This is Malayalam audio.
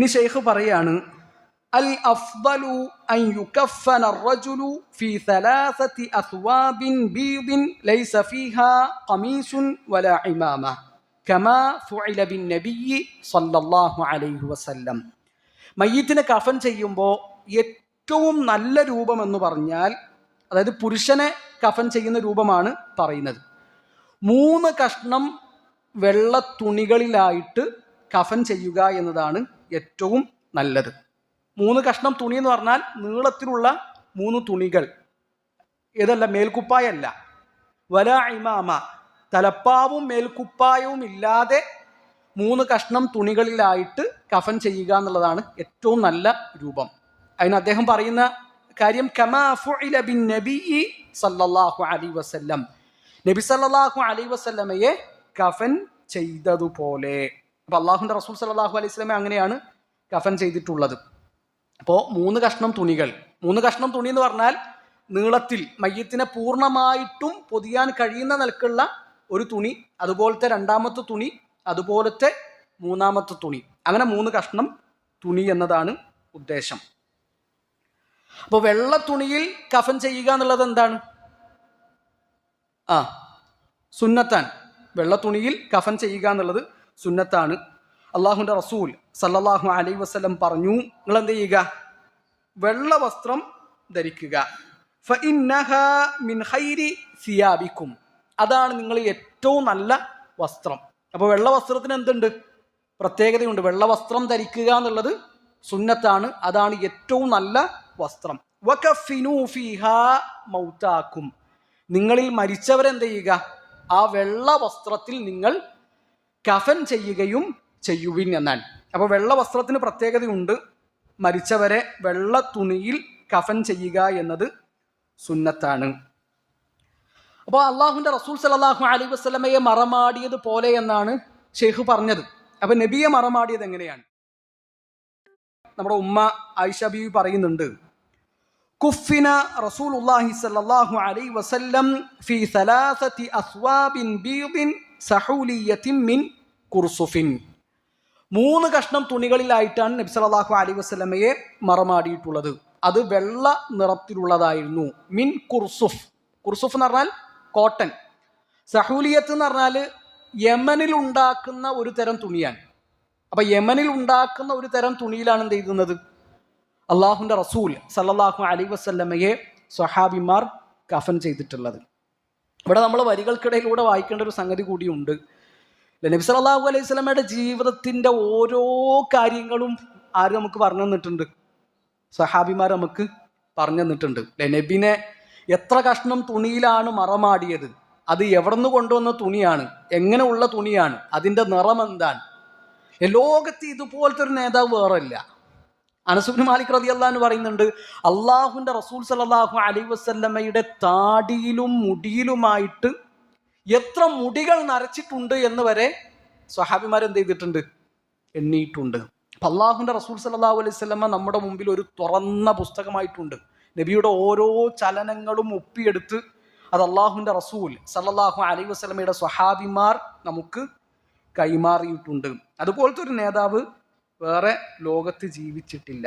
ഇനി ഷെയ്ഖ് പറയാണ് അൽ അഫ്ദലു അൻ യുകഫന الرجل في ثلاثة أثواب بيض ليس فيها قميص ولا عمامة كما فعل بالنبي صلى الله عليه وسلم മയ്യത്തിനെ കഫൻ ചെയ്യുമ്പോൾ ഏറ്റവും നല്ല രൂപം എന്ന് പറഞ്ഞാൽ അതായത് പുരുഷനെ കഫൻ ചെയ്യുന്ന രൂപമാണ് പറയുന്നത് മൂന്ന് കഷ്ണം വെള്ള തുണികളിലായിട്ട് കഫൻ ചെയ്യുക എന്നതാണ് ഏറ്റവും നല്ലത്. മൂന്ന് കഷ്ണം തുണി എന്ന് പറഞ്ഞാൽ നീളത്തിലുള്ള മൂന്ന് തുണികൾ. ഏതല്ല മേൽക്കുപ്പായല്ല. വല ഇമാമ. തലപ്പാവും മേൽക്കുപ്പായവും ഇല്ലാതെ മൂന്ന് കഷ്ണം തുണികളിലായിട്ട് കഫൻ ചെയ്യുക എന്നുള്ളതാണ് ഏറ്റവും നല്ല രൂപം. അതിന് അദ്ദേഹം പറയുന്ന കാര്യം സല്ലല്ലാഹു അലൈഹി വസല്ലം. നബി സല്ലല്ലാഹു അലൈഹി വസല്ലമയെ കഫൻ ചെയ്തതുപോലെ. അപ്പൊ അള്ളാഹുന്റെ റസൂൽ സലാഹു അലൈഹി സ്വലമെ അങ്ങനെയാണ് കഫൻ ചെയ്തിട്ടുള്ളത്. അപ്പോൾ മൂന്ന് കഷ്ണം തുണികൾ. മൂന്ന് കഷ്ണം തുണി എന്ന് പറഞ്ഞാൽ നീളത്തിൽ മയ്യത്തിനെ പൂർണമായിട്ടും പൊതിയാൻ കഴിയുന്ന നിലക്കുള്ള ഒരു തുണി അതുപോലത്തെ രണ്ടാമത്തെ തുണി അതുപോലത്തെ മൂന്നാമത്തെ തുണി. അങ്ങനെ മൂന്ന് കഷ്ണം തുണി എന്നതാണ് ഉദ്ദേശം. അപ്പോൾ വെള്ള തുണിയിൽ കഫൻ ചെയ്യുക എന്നുള്ളത് എന്താണ്? ആ സുന്നത്താൻ. വെള്ള തുണിയിൽ കഫൻ ചെയ്യുക എന്നുള്ളത് സുന്നത്താണ്. അള്ളാഹുന്റെ റസൂൽ സല്ലാഹു അലൈ വസ്ലം പറഞ്ഞു നിങ്ങൾ എന്ത് ചെയ്യുക വെള്ള വസ്ത്രം ധരിക്കുക സിയാബിക്കും. അതാണ് നിങ്ങൾ ഏറ്റവും നല്ല വസ്ത്രം. അപ്പോൾ വെള്ള വസ്ത്രത്തിന് എന്തുണ്ട്? പ്രത്യേകതയുണ്ട്. വെള്ള വസ്ത്രം ധരിക്കുക എന്നുള്ളത് സുന്നത്താണ്. അതാണ് ഏറ്റവും നല്ല വസ്ത്രം. മൗതാക്കും നിങ്ങളിൽ മരിച്ചവരെന്ത് ചെയ്യുക? ആ വെള്ള വസ്ത്രത്തിൽ നിങ്ങൾ കഫൻ ചെയ്യുകയും ചെയ്യുവിൻ എന്നാണ്. അപ്പോൾ വെള്ള വസ്ത്രത്തിന് പ്രത്യേകതയുണ്ട്. മരിച്ചവരെ വെള്ള തുണിയിൽ കഫൻ ചെയ്യുക എന്നത് സുന്നത്താണ്. അപ്പോൾ അള്ളാഹുവിന്റെ റസൂൽ സലാഹു അലൈ വസ്ലമയെ മറമാടിയത് പോലെ എന്നാണ് ഷെയ്ഖ് പറഞ്ഞത്. അപ്പൊ നബിയെ മറമാടിയത് എങ്ങനെയാണ്? നമ്മുടെ ഉമ്മ ആയിഷ ബീവി പറയുന്നുണ്ട് കുഫിന സ്വല്ലല്ലാഹു അലൈഹി വസല്ലം ഫി സലാസതി അസ്വാബിൻ സഹൂലിയത്തിൻ മിൻ കുർസുഫിൻ. മൂന്ന് കഷ്ണം തുണികളിലായിട്ടാണ് നബി സല്ലല്ലാഹു അലൈഹി വസ്ലമയെ മറമാടിയിട്ടുള്ളത്. അത് വെള്ള നിറത്തിലുള്ളതായിരുന്നു. മിൻ കുർസുഫ്. കുർസുഫ് എന്ന് പറഞ്ഞാൽ കോട്ടൺ. സഹൂലിയത്ത് എന്ന് പറഞ്ഞാൽ യമനിൽ ഉണ്ടാക്കുന്ന ഒരു തരം തുണിയാണ്. അപ്പൊ യമനിൽ ഉണ്ടാക്കുന്ന ഒരു തരം തുണിയിലാണ് എന്ത് ചെയ്യുന്നത് അള്ളാഹുന്റെ റസൂൽ സല്ലാഹു അലൈ വസല്ലമയെ സ്വഹാബിമാർ കഫൻ ചെയ്തിട്ടുള്ളത്. ഇവിടെ നമ്മൾ വരികൾക്കിടയിലൂടെ വായിക്കേണ്ട ഒരു സംഗതി കൂടിയുണ്ട്. നബി സല്ലല്ലാഹു അലൈഹി സ്വലമയുടെ ജീവിതത്തിന്റെ ഓരോ കാര്യങ്ങളും ആര് നമുക്ക് പറഞ്ഞു തന്നിട്ടുണ്ട്? സഹാബിമാർ നമുക്ക് പറഞ്ഞു തന്നിട്ടുണ്ട്. നബിനെ എത്ര കഷ്ണം തുണിയിലാണ് മറമാടിയത്? അത് എവിടെ നിന്ന് കൊണ്ടുവന്ന തുണിയാണ്? എങ്ങനെയുള്ള തുണിയാണ്? അതിന്റെ നിറം എന്താണ്? ലോകത്ത് ഇതുപോലത്തെ ഒരു നേതാവ് വേറെ ഇല്ല അനസുബിൻ മാലിക് റതി അള്ളഹാന്ന് പറയുന്നുണ്ട് അള്ളാഹുവിന്റെ റസൂൽ സലാഹു അലൈ വസ്ല്ലമ്മയുടെ താടിയിലും മുടിയിലുമായിട്ട് എത്ര മുടികൾ നരച്ചിട്ടുണ്ട് എന്ന് വരെ സ്വഹാബിമാർ എന്ത് ചെയ്തിട്ടുണ്ട്? എണ്ണിയിട്ടുണ്ട്. അപ്പം അള്ളാഹുവിന്റെ റസൂൽ സലാഹു അലൈഹി സ്വല്ലമ്മ നമ്മുടെ മുമ്പിൽ ഒരു തുറന്ന പുസ്തകമായിട്ടുണ്ട്. നബിയുടെ ഓരോ ചലനങ്ങളും ഒപ്പിയെടുത്ത് അത് അള്ളാഹുവിന്റെ റസൂൽ സല്ലല്ലാഹു അലൈ വസ്ലമയുടെ സ്വഹാബിമാർ നമുക്ക് കൈമാറിയിട്ടുണ്ട്. അതുപോലത്തെ ഒരു നേതാവ് വേറെ ലോകത്ത് ജീവിച്ചിട്ടില്ല.